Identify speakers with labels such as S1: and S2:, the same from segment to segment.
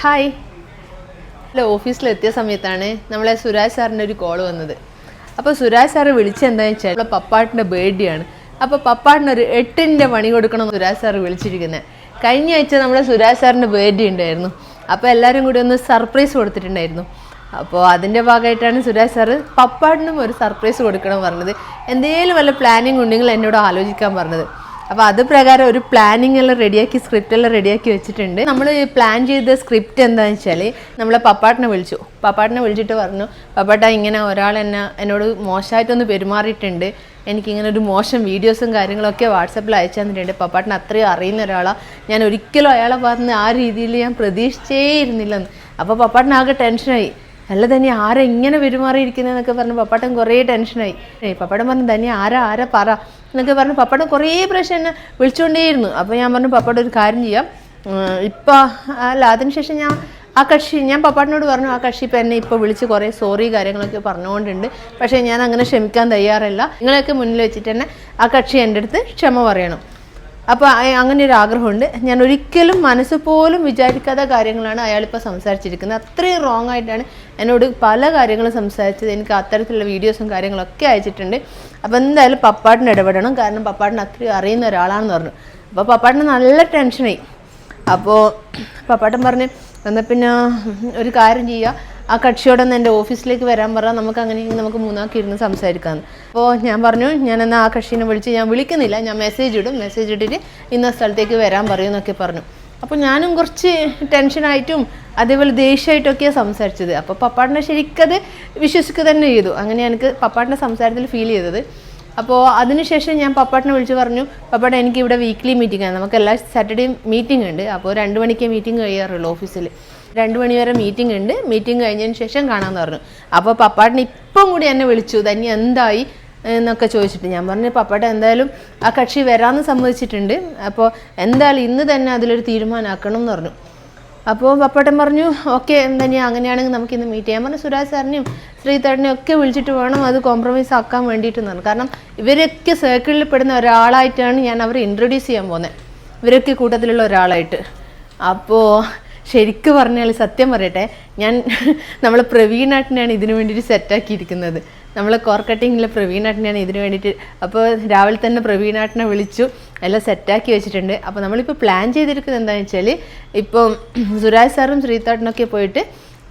S1: Hi. അല്ല ഓഫീസിലെത്തിയ സമയത്താണ് നമ്മളെ സുരാജ് സാറിന്റെ ഒരു കോൾ വന്നത്. അപ്പോൾ സുരാജ് സാറ് വിളിച്ചെന്താണെന്ന് വെച്ചാൽ നമ്മളെ പപ്പാട്ടിന്റെ ബർത്ത്ഡേ ആണ്. അപ്പോൾ പപ്പാട്ടിനൊരു എട്ടിന്റെ പണി കൊടുക്കണം സുരാജ് സാറ് വിളിച്ചിരിക്കുന്നത് കഴിഞ്ഞ ആഴ്ച നമ്മുടെ സുരാജ് സാറിന്റെ ബർത്ത്ഡേ ഉണ്ടായിരുന്നു. അപ്പോൾ എല്ലാവരും കൂടി ഒന്ന് സർപ്രൈസ് കൊടുത്തിട്ടുണ്ടായിരുന്നു. അപ്പോൾ അതിന്റെ ഭാഗമായിട്ടാണ് സുരാജ് സാറ് പപ്പാട്ടിനും ഒരു സർപ്രൈസ് കൊടുക്കണം പറഞ്ഞത്. എന്തെങ്കിലും വല്ല പ്ലാനിങ് ഉണ്ടെങ്കിൽ എന്നോട് ആലോചിക്കാൻ പറഞ്ഞത്. അപ്പോൾ അത് പ്രകാരം ഒരു പ്ലാനിങ് എല്ലാം റെഡിയാക്കി സ്ക്രിപ്റ്റ് എല്ലാം റെഡിയാക്കി വെച്ചിട്ടുണ്ട്. നമ്മൾ പ്ലാൻ ചെയ്ത സ്ക്രിപ്റ്റ് എന്താണെന്ന് വെച്ചാൽ നമ്മളെ പപ്പാട്ടിനെ വിളിച്ചു. പപ്പാട്ടിനെ വിളിച്ചിട്ട് പറഞ്ഞു പപ്പാട്ട ഇങ്ങനെ ഒരാൾ എന്നെ എന്നോട് മോശമായിട്ടൊന്ന് പെരുമാറിയിട്ടുണ്ട്. എനിക്കിങ്ങനെ ഒരു മോശം വീഡിയോസും കാര്യങ്ങളൊക്കെ വാട്സപ്പിൽ അയച്ചു തന്നിട്ടുണ്ട്. പപ്പാട്ടിനെ അത്രയും അറിയുന്ന ഒരാളാണ് ഞാൻ ഒരിക്കലും അയാളെ പറഞ്ഞ് ആ രീതിയിൽ ഞാൻ പ്രതീക്ഷിച്ചേ ഇരുന്നില്ലെന്ന്. അപ്പോൾ പപ്പാട്ടിനാകെ ടെൻഷനായി. അല്ല തന്നെ ആരാ ഇങ്ങനെ പെരുമാറിയിരിക്കുന്നതെന്നൊക്കെ പറഞ്ഞ് പപ്പാട്ടൻ കുറേ ടെൻഷനായി. പപ്പാട്ടൻ പറഞ്ഞു തന്നെ ആരാ ആരാ പറ. എന്നൊക്കെ പറഞ്ഞ്. പപ്പയുടെ കുറേ പ്രാവശ്യം എന്നെ വിളിച്ചുകൊണ്ടേയിരുന്നു. അപ്പോൾ ഞാൻ പറഞ്ഞു പപ്പയുടെ ഒരു കാര്യം ചെയ്യാം. ഇപ്പോൾ അല്ല അതിനുശേഷം ഞാൻ ആ കക്ഷി ഞാൻ പപ്പാട്ടിനോട് പറഞ്ഞു ആ കക്ഷി ഇപ്പം എന്നെ ഇപ്പോൾ വിളിച്ച് കുറേ സോറി കാര്യങ്ങളൊക്കെ പറഞ്ഞുകൊണ്ടുണ്ട് പക്ഷേ ഞാൻ അങ്ങനെ ക്ഷമിക്കാൻ തയ്യാറല്ല. നിങ്ങളെയൊക്കെ മുന്നിൽ വെച്ചിട്ട് തന്നെ ആ കക്ഷി എന്റെ അടുത്ത് ക്ഷമ പറയണം. അപ്പോൾ അങ്ങനെ ഒരു ആഗ്രഹമുണ്ട്. ഞാൻ ഒരിക്കലും മനസ്സ് പോലും വിചാരിക്കാത്ത കാര്യങ്ങളാണ് അയാളിപ്പോൾ സംസാരിച്ചിരിക്കുന്നത്. അത്രയും റോങ് ആയിട്ടാണ് എന്നോട് പല കാര്യങ്ങളും സംസാരിച്ചത്. എനിക്ക് അത്തരത്തിലുള്ള വീഡിയോസും കാര്യങ്ങളൊക്കെ അയച്ചിട്ടുണ്ട്. അപ്പോൾ എന്തായാലും പപ്പാട്ടിന് ഇടപെടണം. കാരണം പപ്പാട്ടിന് അത്രയും അറിയുന്ന ഒരാളാണെന്ന് പറഞ്ഞു. അപ്പോൾ പപ്പാട്ടിന് നല്ല ടെൻഷനായി അപ്പോൾ പപ്പാട്ടൻ പറഞ്ഞ് എന്നാൽ പിന്നെ ഒരു കാര്യം ചെയ്യുക ആ കക്ഷിയോടൊന്ന് എന്റെ ഓഫീസിലേക്ക് വരാൻ പറ നമുക്ക് അങ്ങനെ നമുക്ക് മൂന്നാക്കി ഇരുന്ന് സംസാരിക്കാമെന്ന് അപ്പോൾ ഞാൻ പറഞ്ഞു ഞാൻ എന്നാൽ ആ കക്ഷീനെ വിളിച്ച് ഞാൻ വിളിക്കുന്നില്ല ഞാൻ മെസ്സേജ് ഇടും മെസ്സേജ് ഇട്ടിട്ട് ഇന്ന സ്ഥലത്തേക്ക് വരാൻ പറയും എന്നൊക്കെ പറഞ്ഞു. അപ്പോൾ ഞാനും കുറച്ച് ടെൻഷനായിട്ടും അതേപോലെ ദേഷ്യമായിട്ടൊക്കെയാണ് സംസാരിച്ചത്. അപ്പോൾ പപ്പാട്ടിനെ ശരിക്കത് വിശ്വസിക്കുക തന്നെ ചെയ്തു. അങ്ങനെ എനിക്ക് പപ്പാട്ടിന്റെ സംസാരത്തിൽ ഫീൽ ചെയ്തത്. അപ്പോൾ അതിനുശേഷം ഞാൻ പപ്പാട്ടിനെ വിളിച്ച് പറഞ്ഞു പപ്പാട്ട എനിക്ക് ഇവിടെ വീക്ക്ലി മീറ്റിംഗ് ആണ്. നമുക്ക് എല്ലാ സാറ്റർഡേയും മീറ്റിംഗ് ഉണ്ട്. അപ്പോൾ രണ്ട് മണിക്ക് മീറ്റിംഗ് കഴിയാറുള്ളൂ ഓഫീസിൽ രണ്ട് മണി വരെ മീറ്റിംഗ് ഉണ്ട്. മീറ്റിംഗ് കഴിഞ്ഞതിന് ശേഷം കാണാമെന്ന് പറഞ്ഞു. അപ്പോൾ പപ്പാട്ടിന് ഇപ്പം കൂടി എന്നെ വിളിച്ചു. തന്നെ എന്തായി? എന്നൊക്കെ ചോദിച്ചിട്ട് ഞാൻ പറഞ്ഞു പപ്പാട്ട എന്തായാലും ആ കക്ഷി വരാമെന്ന് സമ്മതിച്ചിട്ടുണ്ട്. അപ്പോൾ എന്തായാലും ഇന്ന് തന്നെ അതിലൊരു തീരുമാനമാക്കണം എന്ന് പറഞ്ഞു. അപ്പോൾ പപ്പാട്ടൻ പറഞ്ഞു ഓക്കെ തന്നെയാ അങ്ങനെയാണെങ്കിൽ നമുക്ക് ഇന്ന് മീറ്റ് ചെയ്യാൻ പറഞ്ഞു സുരാജ് സാറിനെയും ശ്രീതേട്ടനെയും ഒക്കെ വിളിച്ചിട്ട് വേണം അത് കോംപ്രമൈസ് ആക്കാൻ വേണ്ടിയിട്ട് നിന്നു കാരണം ഇവരൊക്കെ സർക്കിളിൽ പെടുന്ന ഒരാളായിട്ടാണ് ഞാൻ അവരെ ഇൻട്രൊഡ്യൂസ് ചെയ്യാൻ പോകുന്നത് ഇവരൊക്കെ കൂട്ടത്തിലുള്ള ഒരാളായിട്ട്. അപ്പോൾ ശരിക്കും പറഞ്ഞാൽ സത്യം പറയട്ടെ. ഞാൻ നമ്മൾ പ്രവീണാട്ടിനെയാണ് ഇതിനു വേണ്ടിയിട്ട് സെറ്റാക്കിയിരിക്കുന്നത് നമ്മൾ കോർ കട്ടിങ്ങിലെ പ്രവീണാട്ടിനെയാണ് ഇതിനു വേണ്ടിയിട്ട് അപ്പോൾ രാവിലെ തന്നെ പ്രവീണാട്ടിനെ വിളിച്ചു. എല്ലാം സെറ്റാക്കി വെച്ചിട്ടുണ്ട്. അപ്പോൾ നമ്മളിപ്പോൾ പ്ലാൻ ചെയ്തിരിക്കുന്നത് എന്താണെന്ന് വെച്ചാൽ ഇപ്പം സുരാജ് സാറും ശ്രീതാട്ടിനൊക്കെ പോയിട്ട്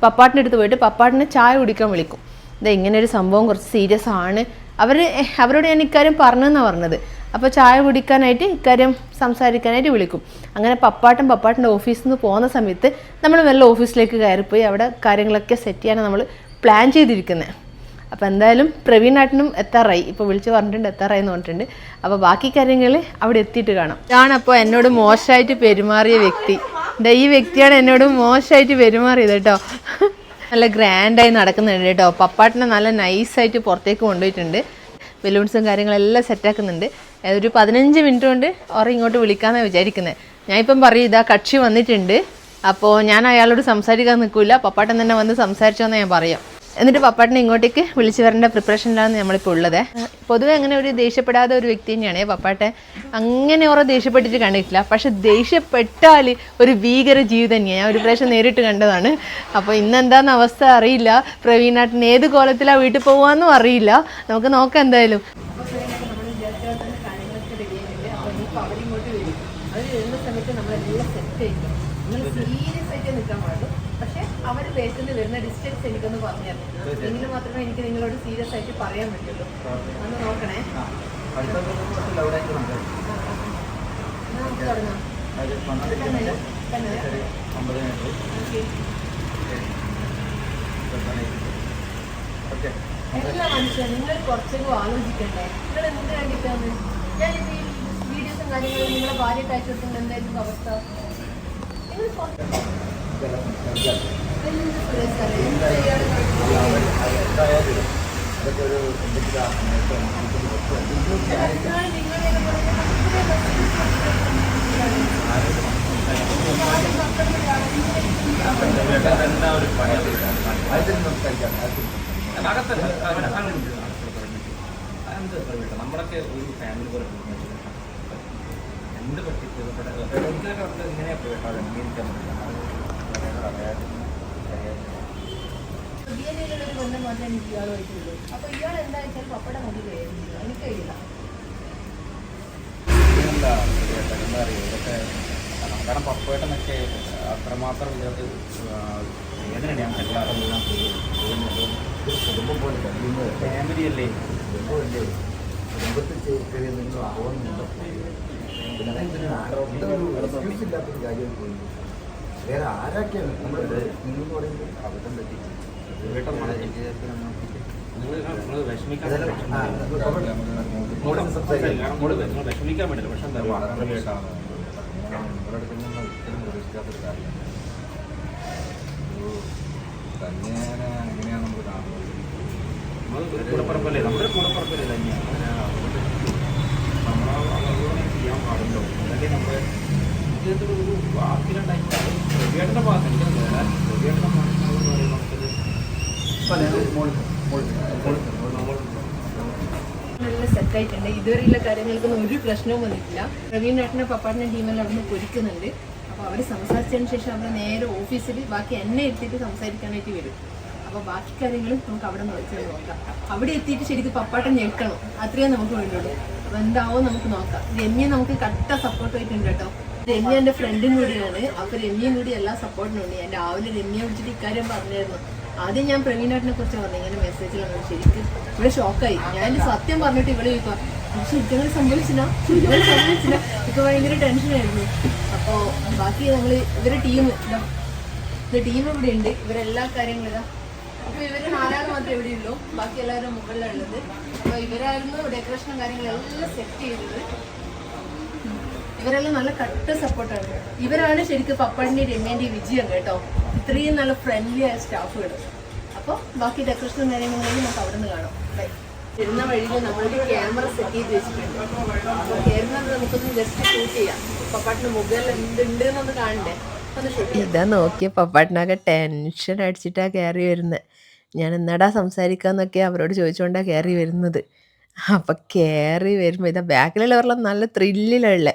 S1: പപ്പാട്ടിന്റെ അടുത്ത് പോയിട്ട് പപ്പാട്ടിനെ ചായ കുടിക്കാൻ വിളിക്കും. ഇതാ ഇങ്ങനെ ഒരു സംഭവം കുറച്ച് സീരിയസ് ആണ്. അവർ അവരോട് ഞാൻ ഇക്കാര്യം പറഞ്ഞെന്നാണ് പറഞ്ഞത്. അപ്പോൾ ചായ കുടിക്കാനായിട്ട് ഇക്കാര്യം സംസാരിക്കാനായിട്ട് വിളിക്കും. അങ്ങനെ പപ്പാട്ടൻ പപ്പാട്ടിന്റെ ഓഫീസിൽ നിന്ന് പോകുന്ന സമയത്ത് നമ്മൾ വല്ല ഓഫീസിലേക്ക് കയറിപ്പോയി. അവിടെ കാര്യങ്ങളൊക്കെ സെറ്റ് ചെയ്യാനാണ് നമ്മൾ പ്ലാൻ ചെയ്തിരിക്കുന്നത് അപ്പോൾ എന്തായാലും പ്രവീൺ ആട്ടനും എത്താറായി. ഇപ്പോൾ വിളിച്ച് പറഞ്ഞിട്ടുണ്ട് എത്താറായി എന്ന് പറഞ്ഞിട്ടുണ്ട്. അപ്പോൾ ബാക്കി കാര്യങ്ങൾ അവിടെ എത്തിയിട്ട് കാണാം. ഇതാണപ്പോൾ എന്നോട് മോശമായിട്ട് പെരുമാറിയ വ്യക്തി. ഈ വ്യക്തിയാണ് എന്നോട് മോശമായിട്ട് പെരുമാറിയത് കേട്ടോ. നല്ല ഗ്രാൻഡായി നടക്കുന്നുണ്ട് കേട്ടോ. പപ്പാട്ടിനെ നല്ല നൈസായിട്ട് പുറത്തേക്ക് കൊണ്ടുപോയിട്ടുണ്ട്. ബലൂൺസും കാര്യങ്ങളെല്ലാം സെറ്റാക്കുന്നുണ്ട് ഒരു പതിനഞ്ച് മിനിറ്റ് കൊണ്ട് ഓറെ ഇങ്ങോട്ട് വിളിക്കാമെന്നാണ് വിചാരിക്കുന്നത് ഞാൻ ഇപ്പം പറയും ഇതാ കക്ഷി വന്നിട്ടുണ്ട്. അപ്പോൾ ഞാൻ അയാളോട് സംസാരിക്കാൻ നിൽക്കില്ല പപ്പാട്ടൻ തന്നെ വന്ന് സംസാരിച്ചോന്ന് ഞാൻ പറയാം. എന്നിട്ട് പപ്പാട്ടനെ ഇങ്ങോട്ടേക്ക് വിളിച്ചു വരേണ്ട പ്രിപ്പറേഷനിലാണ് നമ്മളിപ്പോൾ ഉള്ളത്. പൊതുവെ അങ്ങനെ ഒരു ദേഷ്യപ്പെടാതെ ഒരു വ്യക്തി തന്നെയാണ് പപ്പാട്ടെ അങ്ങനെ ഓരോ ദേഷ്യപ്പെട്ടിട്ട് കണ്ടിട്ടില്ല. പക്ഷെ ദേഷ്യപ്പെട്ടാൽ ഒരു ഭീകര ജീവിതം തന്നെയാണ് ഞാൻ ഒരു പ്രാവശ്യം നേരിട്ട് കണ്ടതാണ്. അപ്പോൾ ഇന്നെന്താന്ന് അവസ്ഥ അറിയില്ല. പ്രവീണാട്ടിന് ഏത് കോലത്തിലാണ് വീട്ടിൽ പോകാമെന്നും അറിയില്ല. നമുക്ക് നോക്കാം എന്തായാലും സീരിയസ് ആയിട്ട് നിൽക്കാൻ പാടുള്ളൂ പക്ഷെ ബേസിൽ വരുന്ന ഡിസ്റ്റൻസ് എനിക്കൊന്ന് പറഞ്ഞു തരണം എങ്കിൽ മാത്രമേ എനിക്ക് നിങ്ങളോട് സീരിയസ് ആയിട്ട് പറയാൻ പറ്റുള്ളൂ. ഒന്ന് നോക്കണേ. എല്ലാ മനുഷ്യരും നിങ്ങൾ കുറച്ചൊക്കെ ആലോചിക്കണ്ടേ? നിങ്ങൾ എന്ത് വേണ്ടിയിട്ടാണ് ഞാൻ ഈ വീഡിയോസും കാര്യങ്ങളും നിങ്ങളെ ഭാര്യ കഴിച്ചിട്ടുണ്ട് എന്തായിരുന്നു അവസ്ഥ? നിങ്ങൾ എന്നാൽ നിങ്ങളെ
S2: നമ്മളൊക്കെ ഒരു ഫാമിലി പോലെ എന്ത് പറ്റി ഇങ്ങനെയാ പോയിട്ട് അംഗീകരിക്കാൻ പറ്റില്ല
S1: ഒരു ബന്ധം മാത്രമേ എനിക്ക് ഇയാളുമായിട്ടുള്ളൂ അപ്പൊ ഇയാൾ എന്താ വെച്ചാൽ പപ്പയുടെ മുടി കയറുന്നില്ല എനിക്ക് കഴിയില്ല
S2: എന്താ എന്താ അറിയുക ഇതൊക്കെ കാരണം പപ്പേട്ടനൊക്കെ അത്രമാത്രം ഇതിനകത്ത് വേദനയാണ്. എല്ലാവരും
S3: കുടുംബം പോലെ കഴിയുന്നത്
S2: ഫാമിലി അല്ലേ
S3: കുടുംബമല്ലേ? കുടുംബത്തിൽ എന്തെങ്കിലും ആവുന്നുണ്ടോ പിന്നെ അതെന്തിനാ ആരോഗ്യം എക്സ്ക്യൂസ് ഇല്ലാത്തൊരു കാര്യം പോയി വേറെ ആരൊക്കെയാണ് നമ്മൾ നിങ്ങൾ പറയുമ്പോൾ അബദ്ധം പറ്റി
S2: വിഷമിക്കാൻ
S3: നമ്മൾ
S2: പക്ഷെ
S3: തന്നെ എങ്ങനെയാണ് നമ്മൾ കാണുന്നത്
S2: നമ്മൾ കൂടപ്പുറപ്പല്ലേ നമ്മുടെ കൂടപ്പുറപ്പല്ലേ തന്നെയാണ് നമ്മൾ ചെയ്യാൻ പാടുണ്ടോ അല്ലെങ്കിൽ നമ്മുടെ ജീവിതത്തിൽ ഒരു വാക്കിലുണ്ടായി രവിയേട്ടന്റെ ഭാഗത്ത് എനിക്ക് വേറെ രവിയേട്ടന്റെ ഭാഗത്ത് പറയുമ്പോൾ നമുക്കത്
S1: നല്ല സെറ്റായിട്ടുണ്ട്. ഇതുവരെയുള്ള കാര്യങ്ങൾക്കൊന്നും ഒരു പ്രശ്നവും വന്നിട്ടില്ല. പ്രവീൺ ഏട്ടനെ പപ്പാട്ടിനെ ടീമെല്ലാം അവിടുന്ന് പൊരിക്കുന്നുണ്ട്. അപ്പോൾ അവർ സംസാരിച്ചതിന് ശേഷം അവരെ നേരെ ഓഫീസിൽ ബാക്കി എന്നെ എത്തിയിട്ട് സംസാരിക്കാനായിട്ട് വരും. അപ്പോൾ ബാക്കി കാര്യങ്ങൾ നമുക്ക് അവിടെ നിന്ന് വെച്ചാൽ നോക്കാം. അവിടെ എത്തിയിട്ട് ശരിക്കും പപ്പാട്ടം ഞെക്കണം. അത്രയും നമുക്ക് വേണ്ടുള്ളൂ. അപ്പോൾ എന്താവോ നമുക്ക് നോക്കാം. രമ്യ നമുക്ക് കട്ട സപ്പോർട്ടായിട്ടുണ്ട് കേട്ടോ. രമ്യ എന്റെ ഫ്രണ്ടും കൂടിയാണ്. അപ്പൊ രമ്യയും കൂടി എല്ലാ സപ്പോർട്ടിനും ഉണ്ട്. ഞാൻ രാവിലെ രമ്യ വിളിച്ചിട്ട് ഇക്കാര്യം പറഞ്ഞായിരുന്നു ആദ്യം ഞാൻ പ്രവീണേട്ടനെ കുറിച്ച് പറഞ്ഞു. ഇങ്ങനെ മെസ്സേജിൽ വന്നു. ശരിക്കും ഇവിടെ ഷോക്കായി ഞാൻ സത്യം പറഞ്ഞിട്ട് ഇവിടെ ചോദിക്കാം അങ്ങനെ സംഭവിച്ചില്ല. ശരിക്കും സംഭവിച്ചില്ല. ഇപ്പൊ ഭയങ്കര ടെൻഷനായിരുന്നു അപ്പോ ബാക്കി ഞങ്ങൾ ഇവരെ ടീം ഇവിടെ ടീം ഇവിടെ ഉണ്ട്. ഇവരെല്ലാ കാര്യങ്ങളും ഇതാ. അപ്പൊ ഇവർ നാലാൾ മാത്രമേ ഇവിടെ ഉള്ളൂ. ബാക്കി എല്ലാവരും മുകളിലുള്ളത് അപ്പൊ ഇവരായിരുന്നു ഡെക്കറേഷനും കാര്യങ്ങളും എല്ലാം സെറ്റ് ചെയ്തത്. ഇവരെല്ലാം നല്ല കട്ട് സപ്പോർട്ടാണ് ഇവരാണ് ശരിക്കും പപ്പാടിന്റെ രമ്യന്റെ വിജയം കേട്ടോ. ഇത്രയും നല്ല ഫ്രണ്ട്ലി ആയ സ്റ്റാഫുകൾ അപ്പോൾ ബാക്കി ഡെക്കറേഷനും കാര്യങ്ങളും നമുക്ക് അവിടെ നിന്ന് കാണാം. ബൈ വരുന്ന വഴിയിൽ നമ്മളൊരു ക്യാമറ സെറ്റ് ചെയ്ത് വെച്ചിട്ടുണ്ട്. അപ്പോൾ കയറുന്നത് നമുക്കൊന്ന് ജസ്റ്റ് ഷൂട്ട് ചെയ്യാം. പപ്പാട്ടിന് മുകളിൽ എന്തുണ്ട് എന്നൊന്ന് കാണണ്ടേ? ഇതാ നോക്കിയ പപ്പാട്ടിനൊക്കെ ടെൻഷൻ അടിച്ചിട്ടാണ് കയറി വരുന്നത് ഞാൻ എന്നാടാ സംസാരിക്കാന്നൊക്കെ അവരോട് ചോദിച്ചുകൊണ്ടാണ് കയറി വരുന്നത്. അപ്പോൾ കയറി വരുമ്പോൾ ഇതാ ബാക്കിലുള്ളവരെല്ലാം നല്ല ത്രില്ലിലുള്ള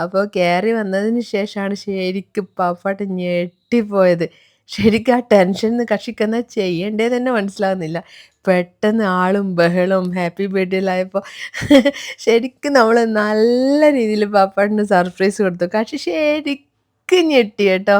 S1: അപ്പോൾ കയറി വന്നതിന് ശേഷമാണ് ശരിക്കും പാപ്പാട്ട് ഞെട്ടിപ്പോയത്. ശരിക്കും ആ ടെൻഷൻ കക്ഷിക്ക് ചെയ്യേണ്ടേ തന്നെ മനസ്സിലാകുന്നില്ല പെട്ടെന്ന് ആളും ബഹളവും ഹാപ്പി ബർത്ത്ഡേ ലൈഫ് ശരിക്കും നമ്മൾ നല്ല രീതിയിൽ പാപ്പാട്ടിന് സർപ്രൈസ് കൊടുത്തു. കക്ഷി ശരിക്കും ഞെട്ടി കേട്ടോ.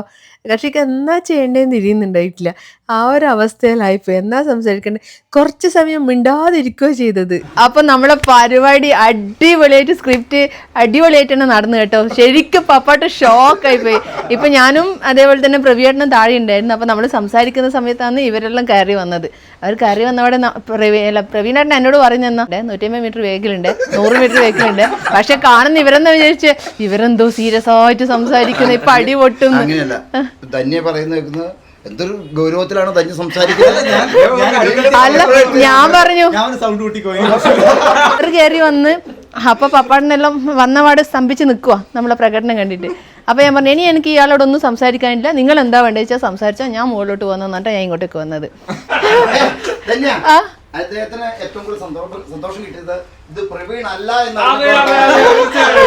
S1: കക്ഷിക്ക് എന്താ ചെയ്യേണ്ടതെന്ന് ഇരിയുന്നുണ്ടായിട്ടില്ല ആ ഒരു അവസ്ഥയിലായിപ്പോയി എന്നാ സംസാരിക്കണ്ടേ? കുറച്ച് സമയം മിണ്ടാതിരിക്കുകയോ ചെയ്തത്. അപ്പൊ നമ്മളെ പരിപാടി അടിപൊളിയായിട്ട് സ്ക്രിപ്റ്റ് അടിപൊളിയായിട്ടാണ് നടന്നു കേട്ടോ. ശരിക്കും പപ്പാട്ട് ഷോക്കായി പോയി ഇപ്പൊ ഞാനും അതേപോലെ തന്നെ പ്രവിയേട്ടനും താഴെ ഉണ്ടായിരുന്നു. അപ്പൊ നമ്മൾ സംസാരിക്കുന്ന സമയത്താണ് ഇവരെല്ലാം കയറി വന്നത്. അവർ കയറി വന്നവിടെ ന- എന്നോട് പറഞ്ഞു പ്രവീണേട്ടൻ പറയുന്ന നൂറ്റമ്പത് മീറ്റർ വേഗിലുണ്ട്. നൂറ് മീറ്റർ വേഗിലുണ്ട്. പക്ഷെ കാണുന്ന ഇവരെന്ന് വിചാരിച്ച്? ഇവരെന്തോ സീരിയസ് ആയിട്ട് സംസാരിക്കുന്നു. ഇപ്പൊ അടി
S4: പൊട്ടുന്നു. എന്തൊരു ഗൗരവത്തിലാണ് തന്നെ സംസാരിക്കുന്നത്?
S1: അല്ല ഞാൻ പറഞ്ഞു.
S5: ഞാൻ സൗണ്ട് കൂട്ടിക്കോയി
S1: അവർ കയറി വന്ന് അപ്പൊ പപ്പാടിനെല്ലാം വന്നപാട് സ്തംഭിച്ച് നിൽക്കുക നമ്മളെ പ്രകടനം കണ്ടിട്ട്. അപ്പൊ ഞാൻ പറഞ്ഞു ഇനി എനിക്ക് ഇയാളോടൊന്നും സംസാരിക്കാനില്ല. നിങ്ങൾ എന്താ വേണ്ടത് വെച്ചാൽ സംസാരിച്ചോ. ഞാൻ മുകളിലോട്ട് പോകുന്നു എന്നിട്ട് ഞാൻ ഇങ്ങോട്ടേക്ക് വന്നത്. ആ?
S4: അദ്ദേഹത്തിന് ഏറ്റവും കൂടുതൽ സന്തോഷം കിട്ടിയത് ഇത് പ്രവീൺ അല്ല
S2: അതെ, അതെ,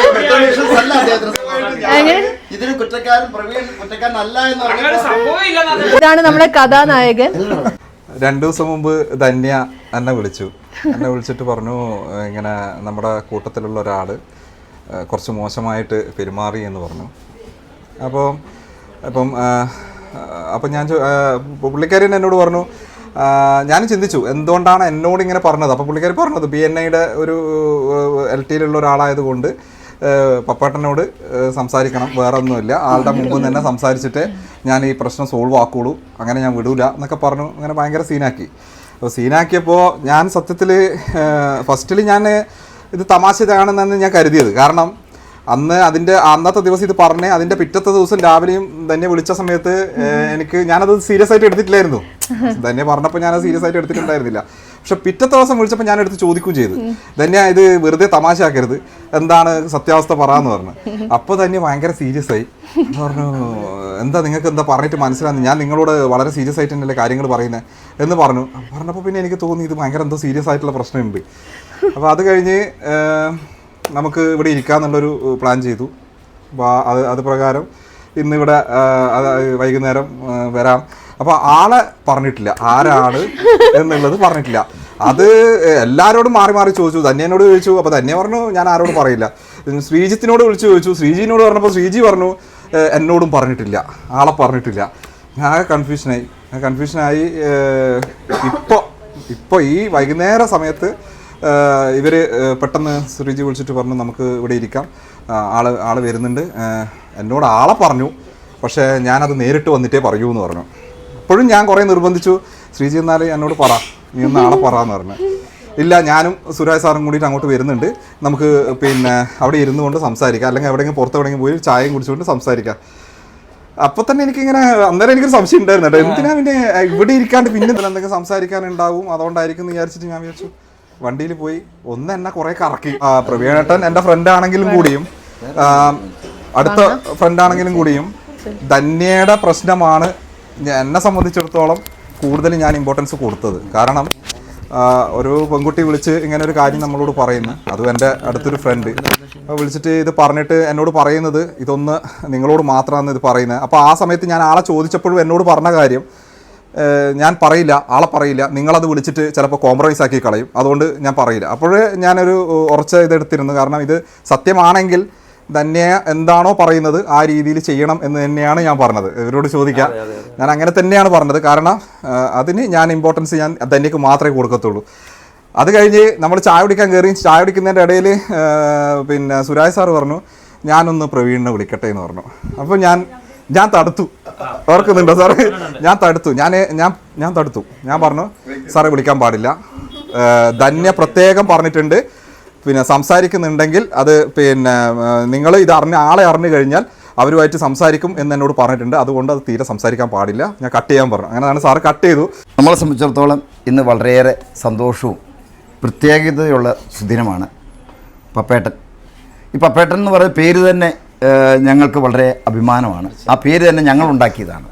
S4: Congratulations അല്ല അദ്ദേഹത്തിന് സന്തോഷം.
S1: എങ്ങനെ?
S4: ഇതിന് കുറ്റക്കാരൻ പ്രവീൺ കുറ്റക്കാരനല്ല എന്ന് പറഞ്ഞപ്പോൾ
S1: ഇതാണ് നമ്മുടെ കഥാനായകൻ.
S5: രണ്ടു ദിവസം മുമ്പ് ധന്യ എന്നെ വിളിച്ചു. എന്നെ വിളിച്ചിട്ട് പറഞ്ഞു ഇങ്ങനെ നമ്മുടെ കൂട്ടത്തിലുള്ള ഒരാൾ കുറച്ച് മോശമായിട്ട് പെരുമാറി എന്ന് പറഞ്ഞു. അപ്പോൾ അപ്പം അപ്പം ഞാൻ പുള്ളിക്കാരൻ എന്നോട് പറഞ്ഞു ഞാൻ ചിന്തിച്ചു എന്തുകൊണ്ടാണ് എന്നോട് ഇങ്ങനെ പറഞ്ഞത്? അപ്പോൾ പുള്ളിക്കാരി പറഞ്ഞത് ബി എൻ ഐയുടെ ഒരു എൽ ടിയിലുള്ള ഒരാളായതുകൊണ്ട് പപ്പാട്ടനോട് സംസാരിക്കണം. വേറെ ഒന്നുമില്ല ആളുടെ മുമ്പ് തന്നെ സംസാരിച്ചിട്ട് ഞാൻ ഈ പ്രശ്നം സോൾവ് ആക്കുള്ളൂ. അങ്ങനെ ഞാൻ വിടൂല എന്നൊക്കെ പറഞ്ഞു. അങ്ങനെ ഭയങ്കര സീനാക്കി. അപ്പോൾ സീനാക്കിയപ്പോൾ ഞാൻ സത്യത്തിൽ ഫസ്റ്റിൽ ഞാൻ ഇത് തമാശ ഇതാണെന്നാണ് ഞാൻ കരുതിയത്. കാരണം അന്ന് അതിന്റെ അന്നത്തെ ദിവസം ഇത് പറഞ്ഞ് അതിന്റെ പിറ്റത്തെ ദിവസം രാവിലെയും തന്നെ വിളിച്ച സമയത്ത് എനിക്ക് ഞാനത് സീരിയസ് ആയിട്ട് എടുത്തിട്ടില്ലായിരുന്നു. തന്നെ പറഞ്ഞപ്പോൾ ഞാനത് സീരിയസ് ആയിട്ട് എടുത്തിട്ടുണ്ടായിരുന്നില്ല. പക്ഷെ പിറ്റത്തെ ദിവസം വിളിച്ചപ്പോൾ ഞാൻ എടുത്ത് ചോദിക്കുകയും ചെയ്തു. ധന്യ ഇത് വെറുതെ തമാശയാക്കരുത്. എന്താണ് സത്യാവസ്ഥ പറയാന്ന് പറഞ്ഞു. അപ്പോൾ തന്നെ ഭയങ്കര സീരിയസ് ആയി. പറഞ്ഞു എന്താ നിങ്ങൾക്ക് എന്താ പറഞ്ഞിട്ട് മനസ്സിലാകുന്നത് ഞാൻ നിങ്ങളോട് വളരെ സീരിയസ് ആയിട്ട് തന്നെയല്ലേ കാര്യങ്ങൾ പറയുന്നത് എന്ന് പറഞ്ഞു. പറഞ്ഞപ്പോൾ പിന്നെ എനിക്ക് തോന്നി ഇത് ഭയങ്കര എന്തോ സീരിയസ് ആയിട്ടുള്ള പ്രശ്നമുണ്ട്. അപ്പോൾ അത് കഴിഞ്ഞ് നമുക്ക് ഇവിടെ ഇരിക്കാന്നുള്ളൊരു പ്ലാൻ ചെയ്തു. അപ്പോൾ അത് അത് പ്രകാരം ഇന്നിവിടെ വൈകുന്നേരം വരാം. അപ്പോൾ ആളെ പറഞ്ഞിട്ടില്ല. ആരാണ് എന്നുള്ളത് പറഞ്ഞിട്ടില്ല. അത് എല്ലാവരോടും മാറി മാറി ചോദിച്ചു. ധന്യനോട് ചോദിച്ചു. അപ്പോൾ ധന്യ പറഞ്ഞു ഞാൻ ആരോടും പറയില്ല. ശ്രീജിത്തിനോട് വിളിച്ചു ചോദിച്ചു. ശ്രീജിനോട് പറഞ്ഞപ്പോൾ ശ്രീജി പറഞ്ഞു "ഏഹ്, എന്നോടും പറഞ്ഞിട്ടില്ല. ആളെ പറഞ്ഞിട്ടില്ല. ഞാൻ കൺഫ്യൂഷനായി കൺഫ്യൂഷനായി ഇപ്പോൾ ഇപ്പോൾ ഈ വൈകുന്നേര സമയത്ത് ഇവർ പെട്ടെന്ന് ശ്രീജി വിളിച്ചിട്ട് പറഞ്ഞു നമുക്ക് ഇവിടെ ഇരിക്കാം. ആൾ ആൾ വരുന്നുണ്ട്. എന്നോട് ആളെ പറഞ്ഞു പക്ഷേ ഞാനത് നേരിട്ട് വന്നിട്ടേ പറയൂ എന്ന് പറഞ്ഞു. അപ്പോഴും ഞാൻ കുറേ നിർബന്ധിച്ചു ശ്രീജി എന്നാൽ എന്നോട് പറ നീ നാളെ ആളെ പറ എന്ന് പറഞ്ഞു. ഇല്ല ഞാനും സുരാജ് സാറും കൂടിയിട്ട് അങ്ങോട്ട് വരുന്നുണ്ട്. നമുക്ക് പിന്നെ അവിടെ ഇരുന്നു കൊണ്ട് സംസാരിക്കാം. അല്ലെങ്കിൽ എവിടെയെങ്കിലും പുറത്ത് എവിടെയെങ്കിലും പോയി ചായയും കുടിച്ചുകൊണ്ട് സംസാരിക്കാം. അപ്പൊ തന്നെ എനിക്കിങ്ങനെ അന്നേരം എനിക്കൊരു സംശയം ഉണ്ടായിരുന്നു കേട്ടോ. എന്തിനാ പിന്നെ ഇവിടെ ഇരിക്കാണ്ട് പിന്നെ എന്തെങ്കിലും സംസാരിക്കാനുണ്ടാവും? അതുകൊണ്ടായിരിക്കും എന്ന് വിചാരിച്ചിട്ട് ഞാൻ വിചാരിച്ചു. വണ്ടിയിൽ പോയി ഒന്ന് എന്നെ കുറെ കറക്കി. പ്രവീണേട്ടൻ എന്റെ ഫ്രണ്ട് ആണെങ്കിലും കൂടിയും അടുത്ത ഫ്രണ്ട് ആണെങ്കിലും കൂടിയും ധന്യയുടെ പ്രശ്നമാണ് എന്നെ സംബന്ധിച്ചിടത്തോളം കൂടുതൽ ഞാൻ ഇമ്പോർട്ടൻസ് കൊടുത്തത്. കാരണം ഒരു പെൺകുട്ടി വിളിച്ച് ഇങ്ങനെ ഒരു കാര്യം നമ്മളോട് പറയുന്നു. അതും എന്റെ അടുത്തൊരു ഫ്രണ്ട് വിളിച്ചിട്ട് ഇത് പറഞ്ഞിട്ട് എന്നോട് പറയുന്നത് ഇതൊന്ന് നിങ്ങളോട് മാത്രമാണ് ഇത് പറയുന്നത് അപ്പോൾ ആ സമയത്ത് ഞാൻ ആളെ ചോദിച്ചപ്പോഴും എന്നോട് പറഞ്ഞ കാര്യം ഞാൻ പറയില്ല ആളെ പറയില്ല. നിങ്ങളത് വിളിച്ചിട്ട് ചിലപ്പോൾ കോംപ്രമൈസ് ആക്കി കളയും. അതുകൊണ്ട് ഞാൻ പറയില്ല. അപ്പോഴേ ഞാനൊരു ഉറച്ച ഇതെടുത്തിരുന്നു കാരണം ഇത് സത്യമാണെങ്കിൽ തന്നെ എന്താണോ പറയുന്നത് ആ രീതിയിൽ ചെയ്യണം എന്ന് തന്നെയാണ് ഞാൻ പറഞ്ഞത്. ഇവരോട് ചോദിക്കാം. ഞാൻ അങ്ങനെ തന്നെയാണ് പറഞ്ഞത്. കാരണം അതിന് ഞാൻ ഇമ്പോർട്ടൻസ് ഞാൻ ധന്യക്ക് മാത്രമേ കൊടുക്കത്തുള്ളൂ. അത് കഴിഞ്ഞ് നമ്മൾ ചായ കുടിക്കാൻ കയറി ചായ കുടിക്കുന്നതിന്റെ ഇടയിൽ പിന്നെ സുരാജ് സാറ് പറഞ്ഞു ഞാനൊന്ന് പ്രവീണിനെ വിളിക്കട്ടെ എന്ന് പറഞ്ഞു. അപ്പോൾ ഞാൻ ഞാൻ തടുത്തു. ഓർക്കുന്നുണ്ടോ സാറ്? ഞാൻ തടുത്തു. ഞാൻ ഞാൻ ഞാൻ തടുത്തു. ഞാൻ പറഞ്ഞു സാറെ വിളിക്കാൻ പാടില്ല. ധന്യ പ്രത്യേകം പറഞ്ഞിട്ടുണ്ട്. പിന്നെ സംസാരിക്കുന്നുണ്ടെങ്കിൽ അത് പിന്നെ നിങ്ങൾ ഇത് അറിഞ്ഞ ആളെ അറിഞ്ഞു കഴിഞ്ഞാൽ അവരുമായിട്ട് സംസാരിക്കും എന്ന് എന്നോട് പറഞ്ഞിട്ടുണ്ട്. അതുകൊണ്ട് അത് തീരെ സംസാരിക്കാൻ പാടില്ല. ഞാൻ കട്ട് ചെയ്യാൻ പറഞ്ഞു. അങ്ങനെയാണ് സാറ് കട്ട് ചെയ്തു.
S3: നമ്മളെ സംബന്ധിച്ചിടത്തോളം ഇന്ന് വളരെയേറെ സന്തോഷവും പ്രത്യേകതയുള്ള സുദിനമാണ് പപ്പേട്ടൻ. ഈ പപ്പേട്ടൻ എന്ന് പറയുന്ന പേര് തന്നെ ഞങ്ങൾക്ക് വളരെ അഭിമാനമാണ്. ആ പേര് തന്നെ ഞങ്ങൾ ഉണ്ടാക്കിയതാണ്.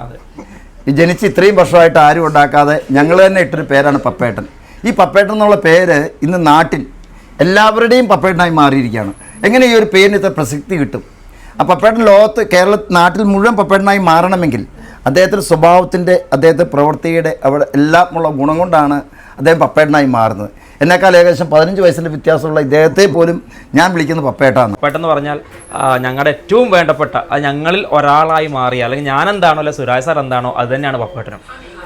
S3: ഈ ജനിച്ച് ഇത്രയും വർഷമായിട്ട് ആരും ഉണ്ടാക്കാതെ ഞങ്ങൾ തന്നെ ഇട്ടൊരു പേരാണ് പപ്പേട്ടൻ. ഈ പപ്പേട്ടൻ എന്നുള്ള പേര് ഇന്ന് നാട്ടിൽ എല്ലാവരുടെയും പപ്പേട്ടനായി മാറിയിരിക്കുകയാണ്. എങ്ങനെ ഈ ഒരു പേരിന് ഇത്ര പ്രസക്തി കിട്ടും? ആ പപ്പേട്ടൻ ലോകത്ത് കേരള നാട്ടിൽ മുഴുവൻ പപ്പേട്ടനായി മാറണമെങ്കിൽ അദ്ദേഹത്തിന്റെ സ്വഭാവത്തിന്റെ അദ്ദേഹത്തെ പ്രവൃത്തിയുടെ അവിടെ എല്ലാമുള്ള ഗുണം കൊണ്ടാണ് അദ്ദേഹം പപ്പേട്ടനായി മാറുന്നത്. എന്നെക്കാൾ ഏകദേശം പതിനഞ്ച് വയസ്സിന്റെ വ്യത്യാസമുള്ള ഇദ്ദേഹത്തെ പോലും ഞാൻ വിളിക്കുന്നത് പപ്പേട്ടാണ്.
S2: പപ്പേട്ടെന്ന് പറഞ്ഞാൽ ഞങ്ങളുടെ ഏറ്റവും വേണ്ടപ്പെട്ട അത് ഞങ്ങളിൽ ഒരാളായി മാറിയ അല്ലെങ്കിൽ ഞാൻ എന്താണോ അല്ലെ സുരാജ് സാർ എന്താണോ അത് തന്നെയാണ് പപ്പേട്ടനും.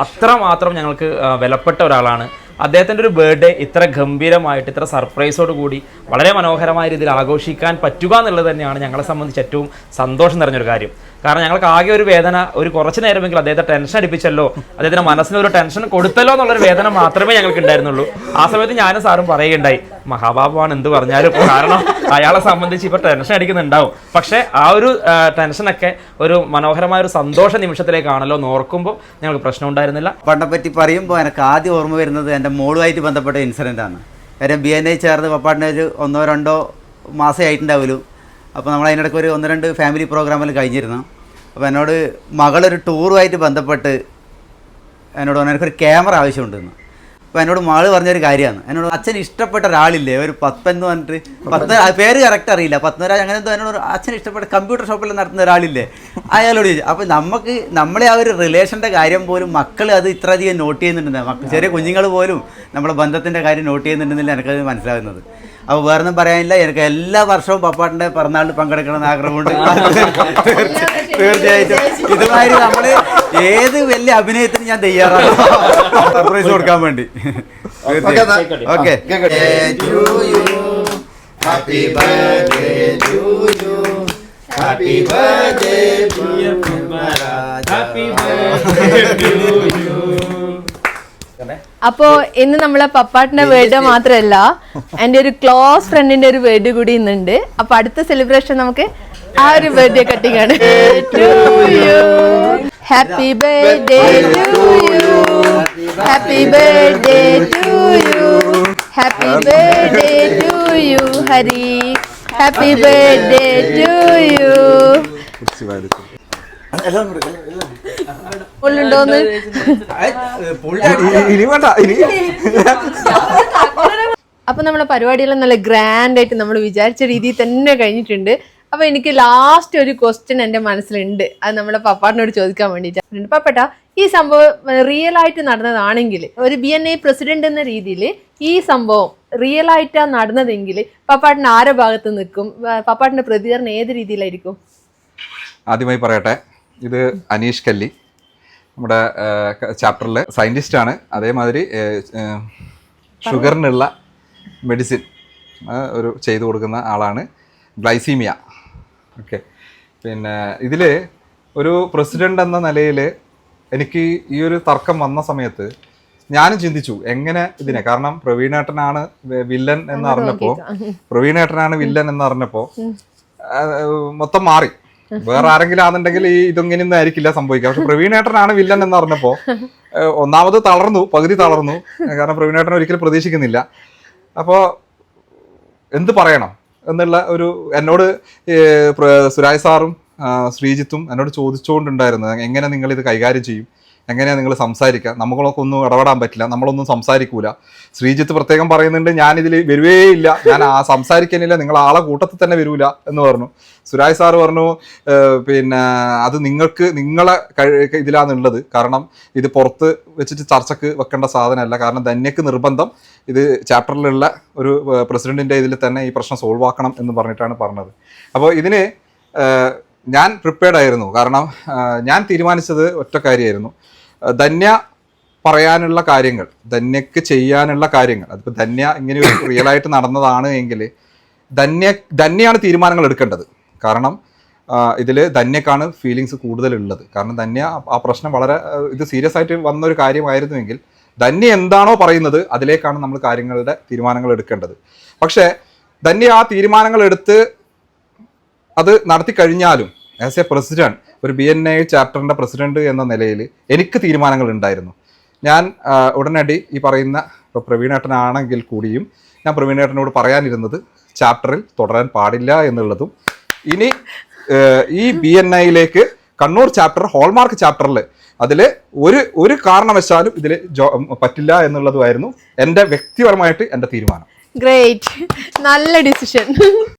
S2: അത്രമാത്രം ഞങ്ങൾക്ക് വിലപ്പെട്ട ഒരാളാണ് അദ്ദേഹത്തിന്റെ ഒരു ബർത്ത്ഡേ ഇത്ര ഗംഭീരമായിട്ട് ഇത്ര സർപ്രൈസോട് കൂടി വളരെ മനോഹരമായ രീതിയിൽ ആഘോഷിക്കാൻ പറ്റുക എന്നുള്ളത് തന്നെയാണ് ഞങ്ങളെ സംബന്ധിച്ച് ഏറ്റവും സന്തോഷം നിറഞ്ഞൊരു കാര്യം. കാരണം ഞങ്ങൾക്ക് ആകെ ഒരു വേദന ഒരു കുറച്ച് നേരമെങ്കിലും അദ്ദേഹത്തെ ടെൻഷൻ അടിപ്പിച്ചല്ലോ. അദ്ദേഹത്തിന്റെ മനസ്സിന് ഒരു ടെൻഷൻ കൊടുത്തല്ലോ എന്നുള്ളൊരു വേദന മാത്രമേ ഞങ്ങൾക്ക് ഉണ്ടായിരുന്നുള്ളൂ. ആ സമയത്ത് ഞാനും സാറും പറയുകയുണ്ടായി മഹാബാബുവാണ് എന്ത് പറഞ്ഞാലും കാരണം അയാളെ സംബന്ധിച്ച് ഇപ്പൊ ടെൻഷൻ അടിക്കുന്നുണ്ടാവും. പക്ഷെ ആ ഒരു ടെൻഷനൊക്കെ ഒരു മനോഹരമായ ഒരു സന്തോഷ നിമിഷത്തിലേക്കാണല്ലോ എന്ന് ഓർക്കുമ്പോൾ ഞങ്ങൾക്ക് പ്രശ്നം ഉണ്ടായിരുന്നില്ല.
S6: പപ്പനെ പറ്റി പറയുമ്പോൾ എനിക്ക് ആദ്യം ഓർമ്മ വരുന്നത് എന്റെ മോളുമായിട്ട് ബന്ധപ്പെട്ട ഇൻസിഡന്റ് ആണ്. കാര്യം ബി എൻ ഐ ചേർന്ന് പപ്പാട്ടിന് ഒരു ഒന്നോ രണ്ടോ ആയിട്ടുണ്ടാവുള്ളൂ. അപ്പോൾ നമ്മൾ അതിനിടയ്ക്ക് ഒരു ഒന്ന് രണ്ട് ഫാമിലി പ്രോഗ്രാമിൽ കഴിഞ്ഞിരുന്നു. അപ്പോൾ എന്നോട് മകളൊരു ടൂറുമായിട്ട് ബന്ധപ്പെട്ട് എന്നോട് പറഞ്ഞു എനിക്കൊരു ക്യാമറ ആവശ്യമുണ്ടെന്ന്. അപ്പോൾ എന്നോട് മകൾ പറഞ്ഞൊരു കാര്യമാണ്. എന്നോട് അച്ഛൻ ഇഷ്ടപ്പെട്ട ഒരാളില്ലേ? ഒരു പത്തെന്ന് പറഞ്ഞിട്ട് പത്ത് പേര് കറക്റ്റ് അറിയില്ല. പത്മരാജ് അങ്ങനെ എന്തോ എന്നോട് അച്ഛൻ ഇഷ്ടപ്പെട്ട കമ്പ്യൂട്ടർ ഷോപ്പിൽ നടത്തുന്ന ഒരാളില്ലേ? അയാളോട് ചോദിച്ചു. അപ്പോൾ നമുക്ക് നമ്മളെ ആ ഒരു റിലേഷന്റെ കാര്യം പോലും മക്കൾ അത് ഇത്രയധികം നോട്ട് ചെയ്യുന്നുണ്ടെന്ന്. ചെറിയ കുഞ്ഞുങ്ങൾ പോലും നമ്മളെ ബന്ധത്തിന്റെ കാര്യം നോട്ട് ചെയ്യുന്നുണ്ടെന്നില്ല എനിക്കത് മനസ്സിലാകുന്നത് അപ്പോൾ വേറൊന്നും പറയാനില്ല. എനിക്ക് എല്ലാ വർഷവും പപ്പാട്ടിന്റെ പിറന്നാളിൽ പങ്കെടുക്കണമെന്ന് ആഗ്രഹമുണ്ട്. തീർച്ചയായിട്ടും ഇതുമാതിരി നമ്മൾ ഏത് വലിയ അഭിനയത്തിന് ഞാൻ തയ്യാറാണ്. സർപ്രൈസ് കൊടുക്കാൻ വേണ്ടി. ഓക്കെ
S1: അപ്പോ ഇന്ന് നമ്മളെ പപ്പാട്ടിന്റെ വേർഡ് മാത്രല്ല എന്റെ ഒരു ക്ലോസ് ഫ്രണ്ടിന്റെ ഒരു വേർഡ് കൂടി ഇന്നുണ്ട്. അപ്പൊ അടുത്ത സെലിബ്രേഷൻ നമുക്ക് ആ ഒരു ബർത്ത്ഡേ കട്ടിങ് ആണ്. Happy birthday to you happy birthday to you happy birthday to you Hari happy birthday to you ഉള്ളുണ്ടോന്ന്
S5: ഇനി വേണ്ട ഇനി
S1: അപ്പൊ നമ്മളെ പരിപാടിയെല്ലാം നല്ല ഗ്രാൻഡ് ആയിട്ട് നമ്മൾ വിചാരിച്ച രീതിയിൽ തന്നെ കഴിഞ്ഞിട്ടുണ്ട്. അപ്പൊ എനിക്ക് ലാസ്റ്റ് ഒരു ക്വസ്റ്റ്യൻ എന്റെ മനസ്സിലുണ്ട്. അത് നമ്മളെ പപ്പാട്ടിനോട് ചോദിക്കാൻ വേണ്ടിയിട്ടാണ് പപ്പട്ട ഈ സംഭവം റിയൽ ആയിട്ട് നടന്നതാണെങ്കിൽ ഒരു ബി എൻ ഐ പ്രസിഡന്റ് എന്ന രീതിയിൽ ഈ സംഭവം റിയൽ ആയിട്ടാ നടന്നതെങ്കിൽ പപ്പാട്ടിന് ആരെ ഭാഗത്ത് നിൽക്കും? പപ്പാട്ടിന്റെ പ്രതികരണം ഏത് രീതിയിലായിരിക്കും?
S5: ആദ്യമായി പറയട്ടെ. ഇത് അനീഷ് കല്ലി. നമ്മുടെ ചാപ്റ്ററിൽ സയന്റിസ്റ്റ് ആണ് അതേമാതിരി ഷുഗറിനുള്ള മെഡിസിൻ ഒരു ചെയ്തു കൊടുക്കുന്ന ആളാണ് ഗ്ലൈസീമിയ. ഓക്കെ. പിന്നെ ഇതിൽ ഒരു പ്രസിഡന്റ് എന്ന നിലയിൽ എനിക്ക് ഈ ഒരു തർക്കം വന്ന സമയത്ത് ഞാനും ചിന്തിച്ചു എങ്ങനെ ഇതിനെ? കാരണം പ്രവീണേട്ടനാണ് വില്ലൻ എന്ന് അറിഞ്ഞപ്പോൾ പ്രവീണേട്ടനാണ് വില്ലൻ എന്ന് അറിഞ്ഞപ്പോൾ മൊത്തം മാറി. വേറെ ആരെങ്കിലും ആണെന്നുണ്ടെങ്കിൽ ഈ ഇതൊന്നും ആയിരിക്കില്ല സംഭവിക്കുക. പക്ഷെ പ്രവീണേട്ടനാണ് വില്ലൻ എന്ന് പറഞ്ഞപ്പോ ഒന്നാമത് തളർന്നു പകുതി തളർന്നു. കാരണം പ്രവീണേട്ടൻ ഒരിക്കലും പ്രതീക്ഷിക്കുന്നില്ല. അപ്പോൾ എന്ത് പറയണം എന്നുള്ള ഒരു എന്നോട് സുരാജ് സാറും ശ്രീജിത്തും എന്നോട് ചോദിച്ചുകൊണ്ടുണ്ടായിരുന്നു. എങ്ങനെ നിങ്ങൾ ഇത് കൈകാര്യം ചെയ്യും? എങ്ങനെയാണ് നിങ്ങൾ സംസാരിക്കുക? നമ്മളൊക്കെ ഒന്നും ഇടപെടാൻ പറ്റില്ല. നമ്മളൊന്നും സംസാരിക്കൂല. ശ്രീജിത്ത് പ്രത്യേകം പറയുന്നുണ്ട് ഞാനിതിൽ വരുവേ ഇല്ല ഞാൻ ആ സംസാരിക്കാനില്ല. നിങ്ങൾ ആളെ കൂട്ടത്തിൽ തന്നെ വരൂല. എന്ന് പറഞ്ഞു. സുരായ് സാറ് പറഞ്ഞു പിന്നെ അത് നിങ്ങൾക്ക് നിങ്ങളെ ഇതിലാണുള്ളത്. കാരണം ഇത് പുറത്ത് വെച്ചിട്ട് ചർച്ചക്ക് വെക്കേണ്ട സാധനമല്ല. കാരണം ധന്യക്ക് നിർബന്ധം ഇത് ചാപ്റ്ററിലുള്ള ഒരു പ്രസിഡന്റിന്റെ ഇതിൽ തന്നെ ഈ പ്രശ്നം സോൾവ് ആക്കണം എന്ന് പറഞ്ഞിട്ടാണ് പറഞ്ഞത്. അപ്പോൾ ഇതിന് ഞാൻ പ്രിപ്പയർഡ് ആയിരുന്നു കാരണം ഞാൻ തീരുമാനിച്ചത് ഒറ്റ കാര്യമായിരുന്നു. ധന്യ പറയാനുള്ള കാര്യങ്ങൾ ധന്യക്ക് ചെയ്യാനുള്ള കാര്യങ്ങൾ. അതിപ്പോൾ ധന്യ ഇങ്ങനെ ഒരു റിയൽ ആയിട്ട് നടന്നതാണ് എങ്കിൽ ധന്യ ധന്യയാണ് തീരുമാനങ്ങൾ എടുക്കേണ്ടത്. കാരണം ഇതിൽ ധന്യക്കാണ് ഫീലിങ്സ് കൂടുതലുള്ളത്. കാരണം ധന്യ ആ- ആ പ്രശ്നം വളരെ ഇത് സീരിയസ് ആയിട്ട് വന്ന ഒരു കാര്യമായിരുന്നുവെങ്കിൽ ധന്യ എന്താണോ പറയുന്നത് അതിലേക്കാണ് നമ്മൾ കാര്യങ്ങളുടെ തീരുമാനങ്ങൾ എടുക്കേണ്ടത്. പക്ഷേ ധന്യ ആ തീരുമാനങ്ങൾ എടുത്ത് അത് നടത്തി കഴിഞ്ഞാലും ആസ് എ പ്രസിഡന്റ് ഒരു ബി എൻ ഐ ചാപ്റ്ററിന്റെ പ്രസിഡന്റ് എന്ന നിലയിൽ എനിക്ക് തീരുമാനങ്ങൾ ഉണ്ടായിരുന്നു. ഞാൻ ഉടനടി ഈ പറയുന്ന ഇപ്പോൾ പ്രവീണേട്ടനാണെങ്കിൽ കൂടിയും ഞാൻ പ്രവീണേട്ടനോട് പറയാനിരുന്നത് ചാപ്റ്ററിൽ തുടരാൻ പാടില്ല എന്നുള്ളതും ഇനി ഈ ബി എൻ ഐയിലേക്ക് കണ്ണൂർ ചാപ്റ്റർ ഹോൾമാർക്ക് ചാപ്റ്ററിൽ അതിൽ ഒരു ഒരു കാരണവശാലും ഇതിൽ പറ്റില്ല എന്നുള്ളതുമായിരുന്നു എന്റെ വ്യക്തിപരമായിട്ട് എന്റെ തീരുമാനം.
S1: ഗ്രേറ്റ് നല്ല ഡിസിഷൻ.